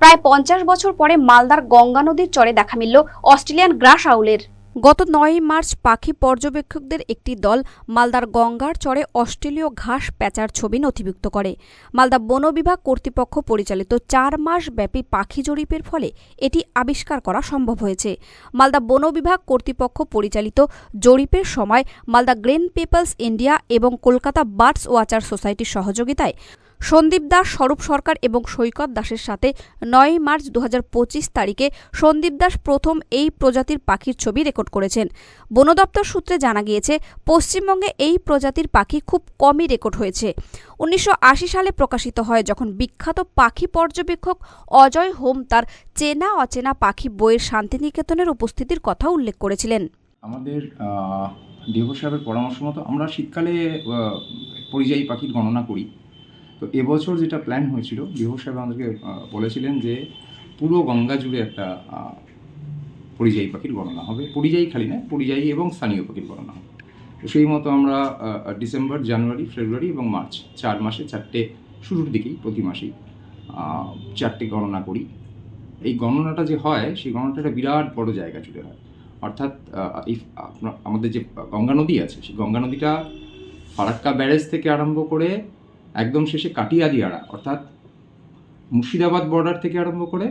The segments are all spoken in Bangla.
প্রায় পঞ্চাশ বছর পরে মালদার গঙ্গা নদীর চরে দেখা মিলল অস্ট্রেলিয়ান গ্রাস আউলের। গত নয় মার্চ পাখি পর্যবেক্ষকদের একটি দল মালদার গঙ্গার চরে অস্ট্রেলীয় ঘাস প্যাঁচার ছবি নথিভুক্ত করে। মালদা বন বিভাগ কর্তৃপক্ষ পরিচালিত চার মাস ব্যাপী পাখি জরিপের ফলে এটি আবিষ্কার করা সম্ভব হয়েছে। মালদা বন বিভাগ কর্তৃপক্ষ পরিচালিত জরিপের সময় মালদা গ্রেন পিপলস ইন্ডিয়া এবং কলকাতা বার্ডস ওয়াচার সোসাইটির সহযোগিতায় সন্দীপ দাস, স্বরূপ সরকার এবং সৈকত দাসের সাথে নয় মার্চ দু হাজার পঁচিশ তারিখে সন্দীপ দাস প্রথম এই প্রজাতির পাখির ছবি রেকর্ড করেছেন। বন দপ্তর সূত্রে জানা গিয়েছে, পশ্চিমবঙ্গে এই প্রজাতির পাখি খুব কমই রেকর্ড হয়েছে। উনিশশো আশি সালে প্রকাশিত হয় যখন বিখ্যাত পাখি পর্যবেক্ষক অজয় হোম তার চেনা অচেনা পাখি বইয়ের শান্তিনিকেতনের উপস্থিতির কথা উল্লেখ করেছিলেন। আমাদের ডিভো সাহেবের পরামর্শ মতো আমরা শীতকালে পরিযায়ী পাখির গণনা করি। তো এবছর যেটা প্ল্যান হয়েছিল ডিভো সাহেব আমাদেরকে বলেছিলেন যে পুরো গঙ্গা জুড়ে একটা পরিযায়ী পাখির গণনা হবে। পরিযায়ী খালি না পরিযায়ী এবং স্থানীয় পাখির গণনা হবে। তো সেই মতো আমরা ডিসেম্বর, জানুয়ারি, ফেব্রুয়ারি এবং মার্চ, চার মাসে চারটে, শুরুর দিকেই, প্রতি মাসেই চারটে গণনা করি। এই গণনাটা যে হয়, সেই গণনাটা একটা বিরাট বড় জায়গা জুড়ে হয়। অর্থাৎ এই আমাদের যে গঙ্গা নদী আছে, সেই গঙ্গা নদীটা ফারাক্কা ব্যারেজ থেকে আরম্ভ করে একদম শেষে কাটিয়াদিয়াড়া অর্থাৎ মুর্শিদাবাদ বর্ডার থেকে আরম্ভ করে,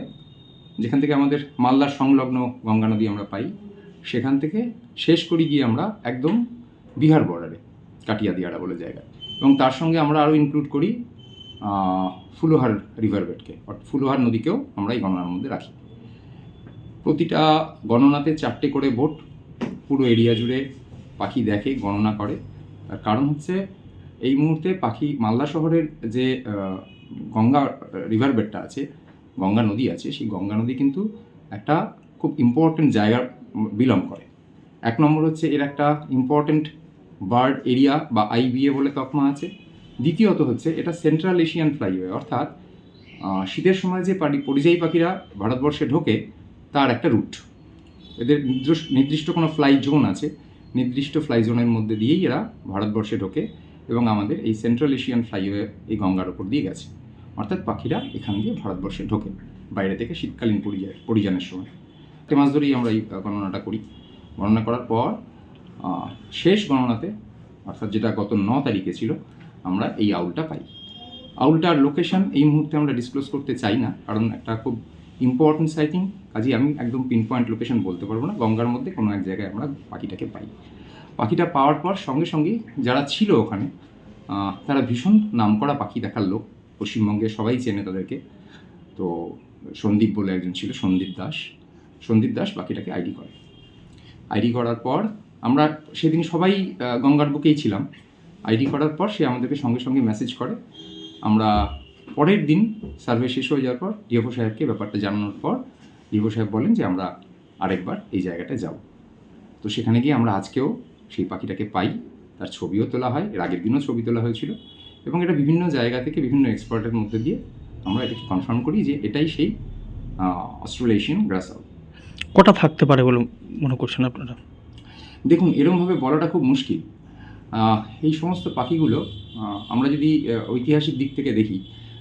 যেখান থেকে আমাদের মালদার সংলগ্ন গঙ্গা নদী আমরা পাই, সেখান থেকে শেষ করি গিয়ে আমরা একদম বিহার বর্ডারে কাটিয়াদিয়াড়া বলে জায়গা এবং তার সঙ্গে আমরা আরও ইনক্লুড করি ফুলোহার রিভার বেডকে অর্থাৎ ফুলোহার নদীকেও আমরা এই গণনার মধ্যে রাখি। প্রতিটা গণনাতে চারটে করে বোট পুরো এরিয়া জুড়ে পাখি দেখে গণনা করে। তার কারণ হচ্ছে এই মুহূর্তে পাখি মালদা শহরের যে গঙ্গা রিভার বেডটা আছে, গঙ্গা নদী আছে, সেই গঙ্গা নদী কিন্তু একটা খুব ইম্পর্টেন্ট জায়গা বিলং করে। এক নম্বর হচ্ছে এর একটা ইম্পর্টেন্ট বার্ড এরিয়া বা আইবিএ বলে তকমা আছে। দ্বিতীয়ত হচ্ছে এটা সেন্ট্রাল এশিয়ান ফ্লাইওয়ে অর্থাৎ শীতের সময় যে পারি, পরিযায়ী পাখিরা ভারতবর্ষে ঢোকে, তার একটা রুট এদের নির্দিষ্ট কোনো ফ্লাই জোন আছে। নির্দিষ্ট ফ্লাই জোনের মধ্যে দিয়েই এরা ভারতবর্ষে ঢোকে। এবং আমাদের এই সেন্ট্রাল এশিয়ান ফ্লাইওয়ে এই গঙ্গার ওপর দিয়ে গেছে। অর্থাৎ পাখিরা এখান দিয়ে ভারতবর্ষে ঢোকে, বাইরে থেকে শীতকালীন পরিযায়, পরিযানের সময়। তে মাস ধরেই আমরা এই গণনাটা করি। গণনা করার পর শেষ গণনাতে, অর্থাৎ যেটা গত ন তারিখে ছিল, আমরা এই আউলটা পাই। আউলটার লোকেশন এই মুহূর্তে আমরা ডিসক্লোজ করতে চাই না, কারণ একটা খুব ইম্পর্টেন্ট সাইটিং কাজেই আমি একদম পিন পয়েন্ট লোকেশন বলতে পারব না, গঙ্গার মধ্যে কোনো এক জায়গায় আমরা পাখিটাকে পাই। পাখিটা পাওয়ার পর সঙ্গে সঙ্গে যারা ছিল ওখানে তারা ভীষণ নামকরা পাখি দেখার লোক। পশ্চিমবঙ্গে সবাই চেনে তাদেরকে। তো সন্দীপ বলে একজন ছিল, সন্দীপ দাস। সন্দীপ দাস পাখিটাকে আইডি করে। আইডি করার পর আমরা সেদিন সবাই গঙ্গার বুকেই ছিলাম। আইডি করার পর সে আমাদেরকে সঙ্গে সঙ্গে মেসেজ করে। আমরা পরের দিন সার্ভে শেষ হয়ে যাওয়ার পর ডিএফও সাহেবকে ব্যাপারটা জানানোর পর ডিএফও সাহেব বলেন যে আমরা আরেকবার এই জায়গাটায় যাব। তো সেখানে গিয়ে আমরা আজকেও সেই পাখিটাকে পাই। তার ছবিও তোলা হয় এর আগের দিনও ছবি তোলা হয়েছিল এবং এটা বিভিন্ন জায়গা থেকে বিভিন্ন এক্সপার্টের মধ্যে দিয়ে আমরা এটাকে কনফার্ম করি যে এটাই সেই অস্ট্রেলেশিয়ান গ্রাসাল কটা থাকতে পারে বলে মনে করছেন আপনারা? দেখুন এরমভাবে বলাটা খুব মুশকিল। এই সমস্ত পাখিগুলো আমরা যদি ঐতিহাসিক দিক থেকে দেখি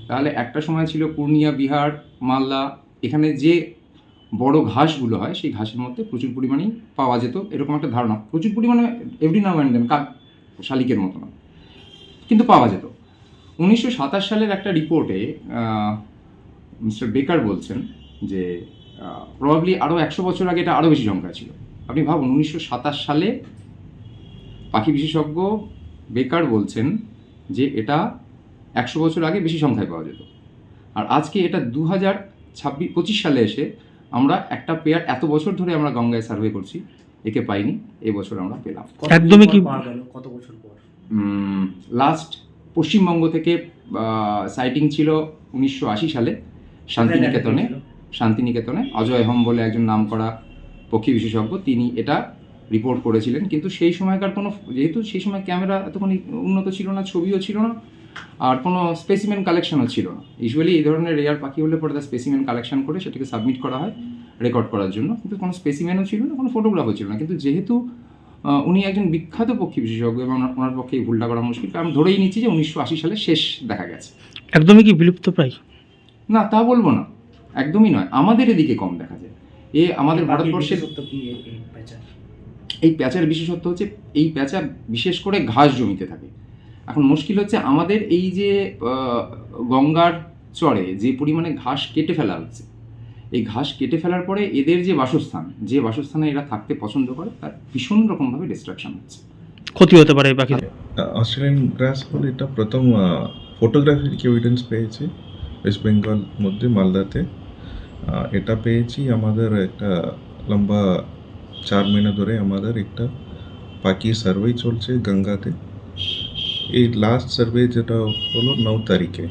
তাহলে একটা সময় ছিল পূর্ণিয়া বিহার মালদা এখানে যে বড় ঘাসগুলো হয়, সেই ঘাসের মধ্যে প্রচুর পরিমাণেই পাওয়া যেত। এরকম একটা ধারণা। প্রচুর পরিমাণে এভরি নাও অ্যান্ড দেন কাক, শালিকের মতো না কিন্তু পাওয়া যেত। উনিশশো সাতাশ সালের একটা রিপোর্টে মিস্টার বেকার বলছেন যে প্রবাবলি আরও একশো বছর আগে এটা আরও বেশি সংখ্যা ছিল। আপনি ভাবুন, উনিশশো সাতাশ সালে পাখি বিশেষজ্ঞ বেকার বলছেন যে, এটা একশো বছর আগে বেশি সংখ্যায় পাওয়া যেত। আর আজকে এটা দু হাজার ছাব্বিশ পঁচিশ সালে এসে আমরা একটা পেয়ার এত বছর ধরে আমরা গঙ্গায় সার্ভে করছি একে পাইনি এবছর আমরা পেলাম। একদমই কি- কত বছর পর? লাস্ট পশ্চিমবঙ্গ থেকে সাইটিং ছিল উনিশশো আশি সালে শান্তিনিকেতনে। শান্তিনিকেতনে। অজয় হোম বলে একজন নামকরা পক্ষী বিশেষজ্ঞ তিনি এটা রিপোর্ট করেছিলেন। কিন্তু সেই সময়কার কোনো যেহেতু সেই সময় ক্যামেরা এতখানি উন্নত ছিল না ছবিও ছিল না আর কোনো স্পেসিমেন কালেকশনও ছিল না। ইউজুয়ালি এই ধরনের রেয়ার পাখি হলে পরে তার স্পেসিমেন কালেকশন করে সেটাকে সাবমিট করা হয় রেকর্ড করার জন্য। কিন্তু কোনো স্পেসিমেনও ছিল না কোনো ফটোগ্রাফও ছিল না। কিন্তু যেহেতু উনি একজন বিখ্যাত পক্ষী বিশেষজ্ঞ এবং ওনার- পক্ষে এই ভুলটা করা মুশকিল কারণ ধরেই নিচ্ছি যে উনিশশো আশি সালে শেষ দেখা গেছে। একদমই কি বিলুপ্ত প্রায়? না তা বলব না। একদমই নয়। আমাদের এদিকে কম দেখা যায়। এ আমাদের ভারতবর্ষের এই প্যাঁচার বিশেষত্ব হচ্ছে এই প্যাঁচা বিশেষ করে ঘাস জমিতে থাকে। এখন মুশকিল হচ্ছে আমাদের এই যে গঙ্গার চরে যে পরিমাণে ঘাস কেটে ফেলা হচ্ছে এই ঘাস কেটে ফেলার পরে এদের যে বাসস্থান যে বাসস্থানে এরা থাকতে পছন্দ করে তার ভীষণ রকমভাবে ডিস্ট্রাকশন হচ্ছে। ক্ষতি হতে পারে পাখি অস্ট্রেলিয়ান গ্রাস হল এটা প্রথম ফটোগ্রাফিক এভিডেন্স পেয়েছে ওয়েস্ট বেঙ্গল মধ্যে মালদাতে। এটা পেয়েছি আমাদের একটা লম্বা চার মহিনা ধরে আমাদের একটা পাখি সার্ভে চলছে গঙ্গাতে। এই লাস্ট সার্ভে যেটা হলো ন তারিখে।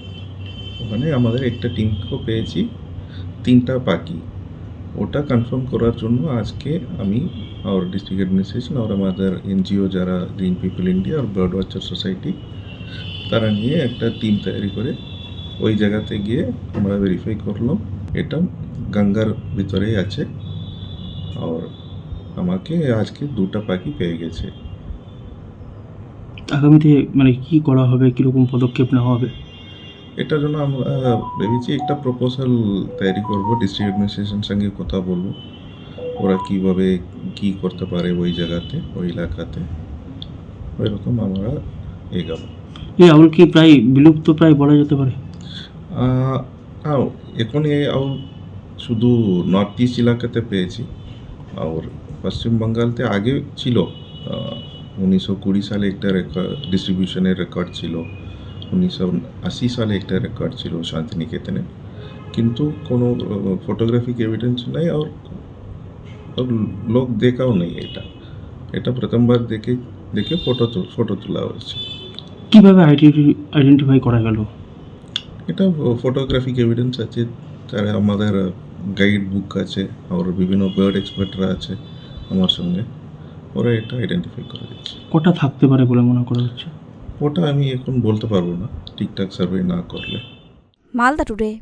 ওখানে আমাদের একটা টিমকেও পেয়েছি, তিনটা পাখি ওটা কনফার্ম করার জন্য আজকে আমি আর ডিস্ট্রিক্ট অ্যাডমিনিস্ট্রেশন আর আমাদের এনজিও যারা গ্রিন পিপল ইন্ডিয়া আর বার্ড ওয়াচার সোসাইটি তারা নিয়ে একটা টিম তৈরি করে ওই জায়গাতে গিয়ে আমরা ভেরিফাই করলাম। এটা গঙ্গার ভিতরেই আছে। আর আমাকে আজকে দুটা পাখি পেয়ে গেছে। আগামীতে মানে কি করা হবে কীরকম পদক্ষেপ নেওয়া হবে? এটার জন্য আমরা ভেবেছি একটা প্রপোজাল তৈরি করব ডিস্ট্রিক্ট অ্যাডমিনিস্ট্রেশন সঙ্গে কথা বলব। ওরা কীভাবে কী করতে পারে ওই জায়গাতে ওই এলাকাতে ওইরকম আমরা এগাবো। এই আউল কি প্রায় বিলুপ্ত প্রায় বলা যেতে পারে? এখন এই আউল শুধু নর্থ ইস্ট এলাকাতে পেয়েছি। আর পশ্চিম বাঙ্গালতে আগে ছিল উনিশশো কুড়ি সালে একটা রেকর্ড ডিস্ট্রিবিউশনের রেকর্ড ছিল। উনিশশো আশি সালে একটা রেকর্ড ছিল শান্তিনিকেতনে কিন্তু কোনো ফটোগ্রাফিক এভিডেন্স নেই আর লোক দেখাও নেই এটা। এটা প্রথমবার দেখে দেখে ফটো ফটো তোলা হয়েছে। কীভাবে আইডেন্টিফাই করা গেল? এটা ফটোগ্রাফিক এভিডেন্স আছে তারা আমাদের গাইড বুক আছে আর বিভিন্ন বার্ড এক্সপার্টরা আছে আমার সঙ্গে। ওরা এটা আইডেন্টিফাই করে দিচ্ছে। কটা থাকতে পারে বলে মনে করা হচ্ছে? ওটা আমি এখন বলতে পারব না ঠিকঠাক সার্ভে না করলে। মালদা টুডে